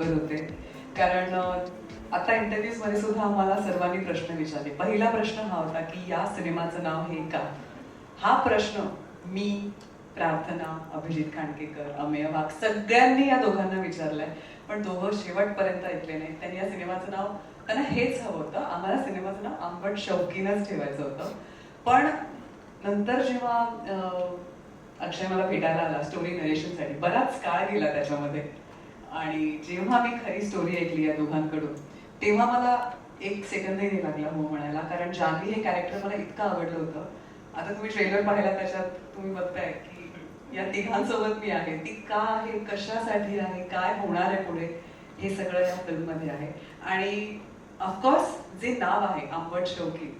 खबर होते. कारण आता इंटरव्ह्यूजमध्ये सुद्धा आम्हाला सर्वांनी प्रश्न विचारले. पहिला प्रश्न हा होता की या सिनेमाचं नाव हे का? हा प्रश्न मी प्रार्थना अभिजित खांडकेकर अमेय वाघ सगळ्यांनी या दोघांना विचारलाय. पण दोघं शेवटपर्यंत ऐकले नाही. त्यांनी या सिनेमाचं नाव त्यांना हेच हवं होतं. आम्हाला सिनेमाचं नाव आंबट शौकीनच ठेवायचं होतं. पण नंतर जेव्हा अक्षय मला भेटायला आला स्टोरी नरेशनसाठी बराच काळ गेला त्याच्यामध्ये. आणि जेव्हा मी खरी स्टोरी ऐकली या दोघांकडून तेव्हा मला एक सेकंदही लागला हो म्हणायला कारण जानवी हे कॅरेक्टर मला इतकं आवडलं होतं. आता तुम्ही ट्रेलर पाहिला त्याच्यात तुम्ही बघताय की या तिघांसोबत मी आहे. ती का आहे कशासाठी आहे काय होणार आहे पुढे हे सगळं या फिल्ममध्ये आहे. आणि ऑफकोर्स जे नाव आहे आंबट शौकीन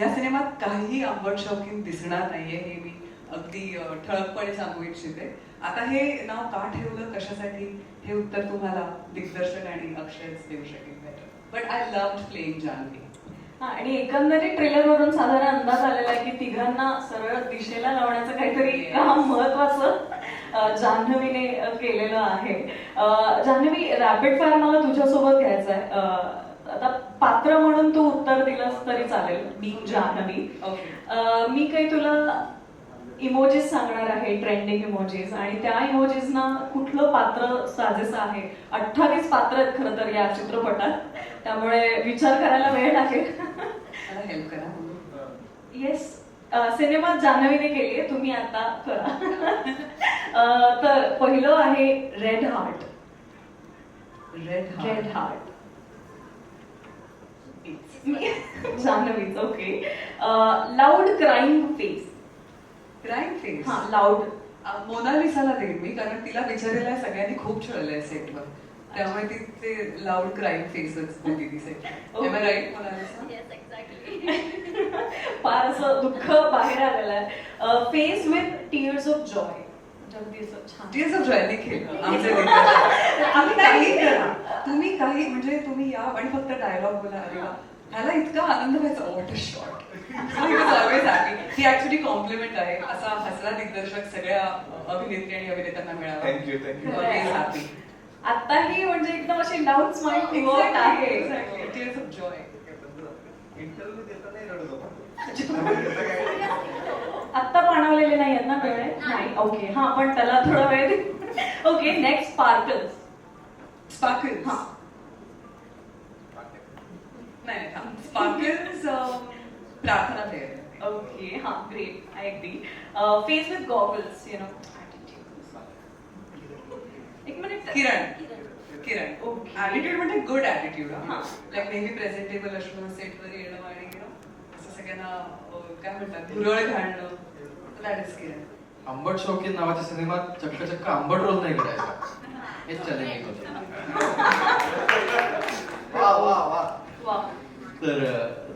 या सिनेमात काहीही आंबट शौकीन दिसणार नाहीये हे मी अगदी ठळकपणे सांगू इच्छिते. आता हे नाव का ठेवलं? कशासाठी? हे उत्तर तुम्हाला दिग्दर्शक आणि अक्षयच देऊ शकेल but I love playing Janhvi हा, आणि एकंदरीत ट्रेलर वरून साधारण अंदाज आलेला आहे की तिघांना सरळ दिशेला लावण्याचं काहीतरी काम महत्वाचं जान्हवीने केलेलं आहे. जान्हवी रॅपिड फायर मला तुझ्यासोबत घ्यायचं आहे. आता पात्र म्हणून तू उत्तर दिलंस तरी चालेल मी जान्हवी मी काही तुला इमोजीस सांगणार आहे ट्रेंडिंग इमोजीस आणि त्या इमोजीजना कुठलं पात्र साजेसं आहे? अठ्ठावीस पात्र आहेत खरं तर या चित्रपटात. त्यामुळे विचार करायला वेळ लागेल. मला हेल्प करा येस सिनेमा जान्हवीने केली आहे तुम्ही आता करा. तर पहिलं आहे red heart red red heart जान्हवीच okay loud crime face crime face हा लाऊड मोनालिसाला देईन मी कारण तिला आहे सगळ्यांनी खूप छळलंय सेटवर त्यामुळे ती ते लाऊड क्राईम फेसच होती ती set. Right Monalisa Yes, exactly. फार असं दुःख बाहेर आलेलं आहे. Face with tears of joy of देखील आमचे. आम्ही काही तुम्ही काही म्हणजे तुम्ही या आणि फक्त डायलॉग बोला अरे ह्याला इतका आनंद व्हायचा. वॉट अ शॉट हॅपी ही ऍक्च्युली कॉम्प्लिमेंट आहे. असा हसरा दिग्दर्शक सगळ्या अभिनेत्री आणि अभिनेत्यांना मिळावा Thank you, thank you. Always happy आताही म्हणजे एकदम अशी लाऊड स्माइल आहे. टीएस ऑफ जॉय इंटरव्ह्यू देतानाही रडत होता आत्ता पाणवलेले नाही आहेत ना डोळे नाही. ओके हा पण त्याला थोडा वेळ ओके नेक्स्ट स्पार्कल्स स्पार्कल्स हा. नाही स्पार्कल्स प्रार्थना प्लेअर ओके हा great I agree face with goggles you know एक minute Kiran. Kiran. Okay. Attitude म्हणजे गुड ऍटिट्यूड हा. लाईक नेहमी प्रेझेंटेबल असणं सेटवर येणं आणि असं सगळ्यांना काय म्हणतात? धुरळ घालणं. दॅट इज किरण आंबट शौकीन नावाच्या सिनेमात चक्क चक्क आंबट रोल नाही करायचा. हेच चॅलेंजिंग होतं वा वा वा. तर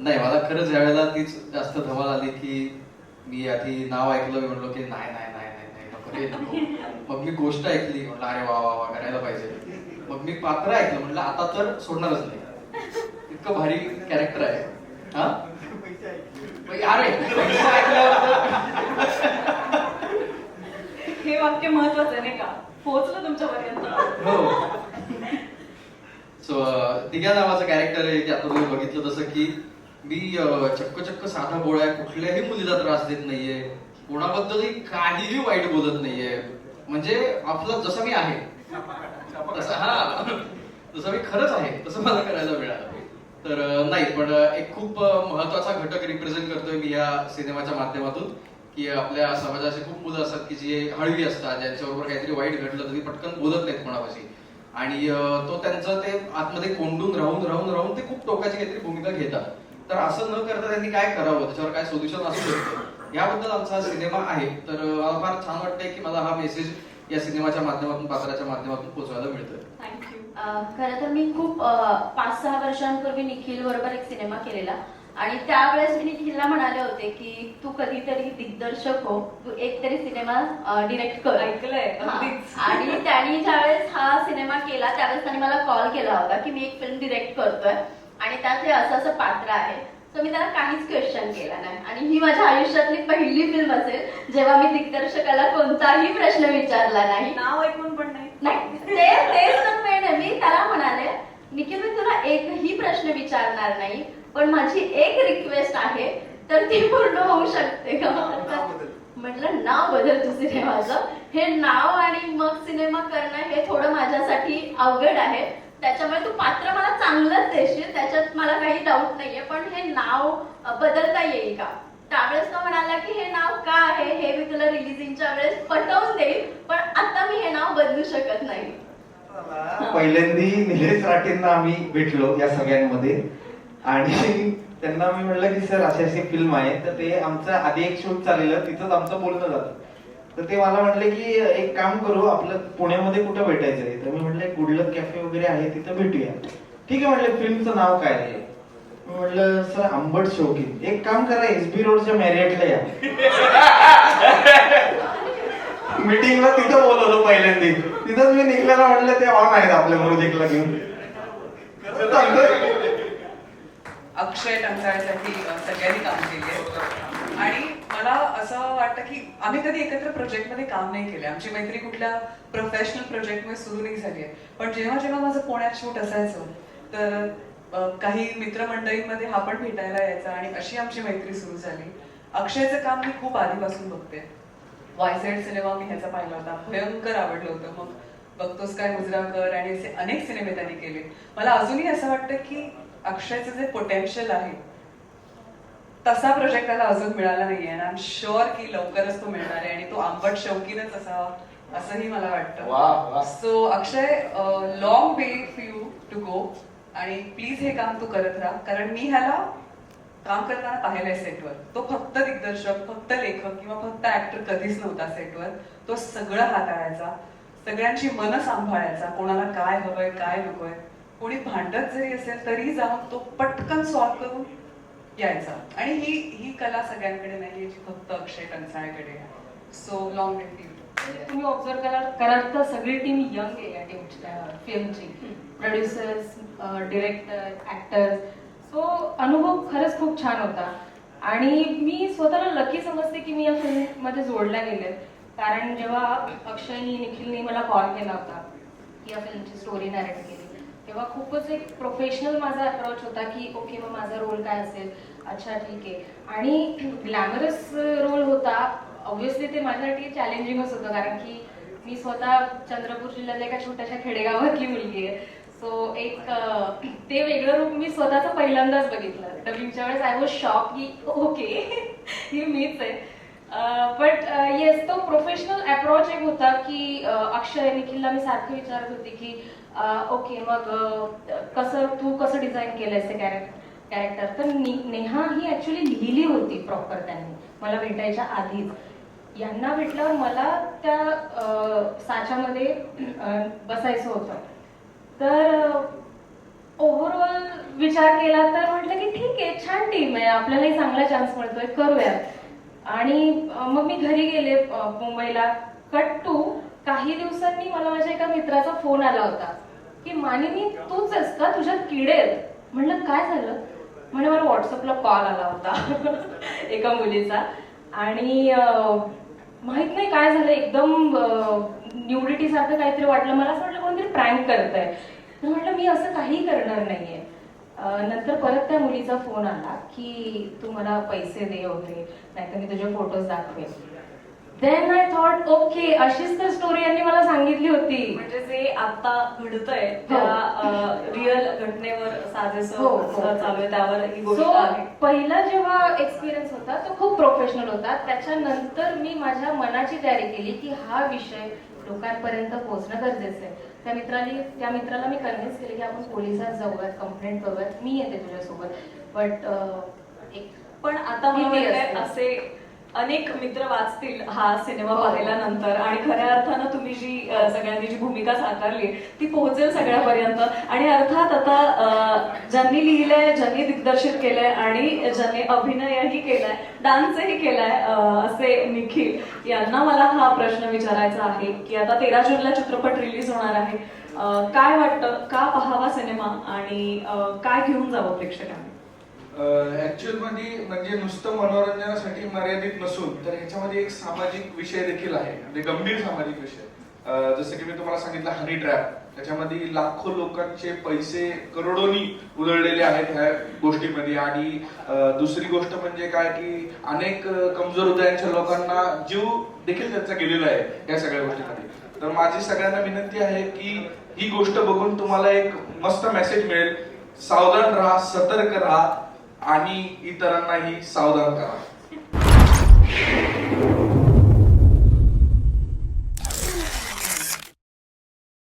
नाही मला खरंच यावेळेला तीच जास्त धमाल आली की मी आधी नाव ऐकलं मी म्हणलो की नाही नाही नाही नाही नको मग मी गोष्ट ऐकली म्हटलं अरे वा वा वा करायला पाहिजे. मग मी पात्र ऐकलं म्हटलं आता तर सोडणारच नाही. इतकं भारी कॅरेक्टर आहे. हा? अरे हे वाक्य महत्वाचं आहे नाही का? पोहोचलं तुमच्यापर्यंत. हो. तिघ्या नावाचं कॅरेक्टर आहे की आता तुम्ही बघितलं तसं की मी चक्क चक्क साधा बोळा आहे कुठल्याही मुलीला त्रास देत नाहीये. कोणाबद्दलही काहीही वाईट बोलत नाहीये. म्हणजे आपलं जसं मी आहे तसं हा जसं मी खरंच आहे तसं मला करायला मिळालं. तर नाही पण एक खूप महत्त्वाचा घटक रिप्रेझेंट करतोय मी या सिनेमाच्या माध्यमातून की आपल्या समाजाचे खूप मुलं असतात की जी हळवी असतात ज्यांच्याबरोबर काहीतरी वाईट घडलं तरी पटकन बोलत नाहीत कोणापाशी. आणि तो त्यांचं ते आतमध्ये कोंडून राहून राहून राहून ते खूप टोकाची काहीतरी भूमिका घेतात. तर असं न करता त्यांनी काय करावं? त्याच्यावर काय सोल्युशन असू शकतं? याबद्दल आमचा हा सिनेमा आहे. तर मला फार छान वाटतंय की मला हा मेसेज या सिनेमाच्या माध्यमातून पात्राच्या माध्यमातून पोहोचवायला मिळतोय. थँक्यू खरं तर मी खूप पाच सहा वर्षांपूर्वी निखिल बरोबर एक सिनेमा केलेला. आणि त्यावेळेस मी निखिलला म्हणाले होते की तू कधीतरी दिग्दर्शक हो तू एक तरी सिनेमा डिरेक्ट कर. ऐकलंय आणि त्यांनी ज्यावेळेस हा सिनेमा केला त्यावेळेस त्यांनी मला कॉल केला होता की मी एक फिल्म डिरेक्ट करतोय. आणि त्यात हे असं असं पात्र आहे. तर मी त्याला काहीच क्वेश्चन केला नाही. आणि ही माझ्या आयुष्यातली पहिली फिल्म असेल जेव्हा मी दिग्दर्शकाला कोणताही प्रश्न विचारला नाही. नाव ऐकून पण नाही. ते तेच तर मी त्याला म्हणाले निखिल मी तुला एकही प्रश्न विचारणार नाही. पण माझी एक रिक्वेस्ट आहे तर ती पूर्ण होऊ शकते का. म्हटलं नाव बदल तू सिनेमाचं. हे नाव आणि मग सिनेमा करणं हे थोडं माझ्यासाठी अवघड आहे. त्याच्यामुळे तू पात्र मला चांगलंच देशील त्याच्यात मला काही डाऊट नाहीये पण हे नाव बदलता येईल का? त्यावेळेस तो म्हणाला की हे नाव का आहे? हे मी तुला रिलिजिंगच्या वेळेस पटवून देईल पण आता मी हे नाव बदलू शकत नाही. पहिल्यांदी निलेश राठेंना आम्ही भेटलो या सगळ्यांमध्ये. आणि त्यांना मी म्हटलं की सर अशी अशी फिल्म आहे. तर ते आमचं आधी एक शूट चाललेलं तिथंच आमचं बोलणं जातं तर ते मला म्हटले की एक काम करू आपलं पुण्यामध्ये कुठं भेटायचं आहे? तर मी म्हटलं गुडलक कॅफे वगैरे आहे तिथं भेटूया. ठीक आहे म्हटलं फिल्मचं नाव काय आहे? मी म्हटलं सर आंबट शौकीन. एक काम करा एसबी रोडच्या मॅरियटला या. मीटिंगला तिथं बोलवलं पहिल्यांदा. तिथंच मी निघल्याला म्हटलं ते ऑन आहेत आपल्या प्रोजेक्टला घेऊन. अक्षय टंकाळसाठी सगळ्यांनी काम केले. आणि मला असं वाटतं की आम्ही कधी एकत्र प्रोजेक्टमध्ये काम नाही केले. आमची मैत्री कुठल्या प्रोफेशनल प्रोजेक्टमध्ये सुरू नाही झाली आहे. पण जेव्हा जेव्हा माझं पुण्यात शूट असायचं तर काही मित्रमंडळींमध्ये हा पण भेटायला यायचा आणि अशी आमची मैत्री सुरू झाली. अक्षयचं काम मी खूप आधीपासून बघते. वायसेड सिनेमा मी ह्याचा पाहिला होता. भयंकर आवडलं होतं. मग बघतोस काय मुजराकर आणि असे अनेक सिनेमे त्यांनी केले. मला अजूनही असं वाटतं की अक्षयचं जे पोटेन्शियल आहे तसा प्रोजेक्ट त्याला अजून मिळाला नाहीये आणि आय एम शुअर की लवकरच तो मिळणार आहे आणि तो आंबट शौकीनच असावा असंही मला वाटतं. So Akshay long way for you to go आणि प्लीज हे काम तू करत राहा. कारण मी ह्याला काम करताना पाहिलंय सेटवर तो फक्त दिग्दर्शक फक्त लेखक किंवा फक्त ऍक्टर कधीच नव्हता सेटवर तो सगळं हाताळायचा सगळ्यांची मन सांभाळायचा कोणाला काय हवंय काय नकोय कोणी भांडत जरी असेल तरी जाऊन तो पटकन सॉल्व्ह करून यायचा. आणि ही ही कला सगळ्यांकडे नाहीये जी फक्त अक्षय आहे. सो लॉंग तुम्ही ऑब्झर्व कराल कराल तर सगळी टीम यंग आहे या टीमची फिल्मची प्रोड्युसर्स डिरेक्टर ऍक्टर्स सो अनुभव खरंच खूप छान होता. आणि मी स्वतःला लकी समजते की मी या फिल्ममध्ये जोडल्या गेले कारण जेव्हा अक्षयनी निखिलनी मला कॉल केला होता की या फिल्मची स्टोरी नॅरेट केली तेव्हा खूपच एक प्रोफेशनल माझा अप्रोच होता की ओके मग माझा रोल काय असेल? अच्छा ठीक आहे. आणि ग्लॅमरस रोल होता. ऑब्व्हियसली ते माझ्यासाठी चॅलेंजिंगच होतं कारण की मी स्वतः चंद्रपूर जिल्ह्यातल्या एका छोट्याशा खेडेगावातली मुलगी आहे. सो एक ते वेगळं रूप मी स्वतःचं पहिल्यांदाच बघितलं. डबिंगच्या वेळेस आय वॉज शॉक की ओके ही मीच आहे. बट येस तो प्रोफेशनल अप्रोच एक होता की अक्षय निखिलला मी सारखं विचारत होती की ओके मग कसं तू कसं डिझाईन केलंयस ते कॅरेक्टर कॅरेक्टर तर नेहा ही ऍक्च्युली लिहिली होती प्रॉपर त्यांनी मला भेटायच्या आधीच. यांना भेटल्यावर मला त्या साच्यामध्ये बसायचं होतं. तर ओव्हरऑल विचार केला तर म्हटलं की ठीक आहे छान टीम आहे आपल्यालाही चांगला चान्स मिळतोय करूया आणि मग मी घरी गेले मुंबईला. कट टू काही दिवसांनी मला माझ्या एका मित्राचा फोन आला होता. की मानिनी तूच आहेस का? तुझ्यात किडे आहेत. म्हणलं काय झालं? म्हणे मला व्हॉट्सअपला कॉल आला होता. एका मुलीचा. आणि माहीत नाही काय झालं. एकदम न्यूडिटी सारखं काहीतरी वाटलं. मला असं वाटलं कोणतरी प्रँक करतंय. तर म्हटलं मी असं काही करणार नाहीये. नंतर परत त्या मुलीचा फोन आला की तू मला पैसे दे होते नाहीतर मी तुझे फोटोज दाखवेन. देन आय थॉट ओके अशीच तर स्टोरी यांनी मला सांगितली होती. म्हणजे जे आता घडतंय त्या रिअल घटनेवर साजेसं हो, हो. चालू आहे त्यावर ही गोष्ट सो आहे. पहिला जेव्हा एक्सपिरियन्स होता तो खूप प्रोफेशनल होता. त्याच्यानंतर मी माझ्या मनाची तयारी केली की हा विषय लोकांपर्यंत पोहोचणं गरजेचं आहे. त्या मित्राने त्या मित्राला मी कन्व्हिन्स केले की आपण पोलिसात जाऊयात कंप्लेंट करूयात. मी येते तुझ्यासोबत. बट एक पण आता. असे अनेक मित्र वाचतील हा सिनेमा पाहिल्या पाहिल्यानंतर. आणि खऱ्या अर्थानं तुम्ही जी सगळ्यांनी जी भूमिका साकारली ती पोहोचेल सगळ्यापर्यंत. आणि अर्थात आता ज्यांनी लिहिलंय ज्यांनी दिग्दर्शित केलंय आणि ज्यांनी अभिनयही केलाय डान्सही केलाय असे निखिल यांना मला हा प्रश्न विचारायचा आहे की आता तेरा जूनला चित्रपट रिलीज होणार आहे. काय वाटतं? का पहावा सिनेमा? आणि काय घेऊन जावं प्रेक्षकांनी? ऍक्च्युअलमध्ये म्हणजे नुसतं मनोरंजनासाठी मर्यादित नसून तर ह्याच्यामध्ये एक सामाजिक विषय देखील आहे म्हणजे गंभीर सामाजिक विषय. जसं की मी तुम्हाला सांगितलं हनी ट्रॅप त्याच्यामध्ये लाखो लोकांचे पैसे करोडोनी उधळलेले आहेत ह्या गोष्टीमध्ये. आणि दुसरी गोष्ट म्हणजे काय की अनेक कमजोर हृदयांच्या लोकांना जीव देखील त्यांचा गेलेला आहे या सगळ्या गोष्टीमध्ये. तर माझी सगळ्यांना विनंती आहे की ही गोष्ट बघून तुम्हाला एक मस्त मेसेज मिळेल. सावधान राहा सतर्क राहा. आणि इतरांनाही सावधान करा.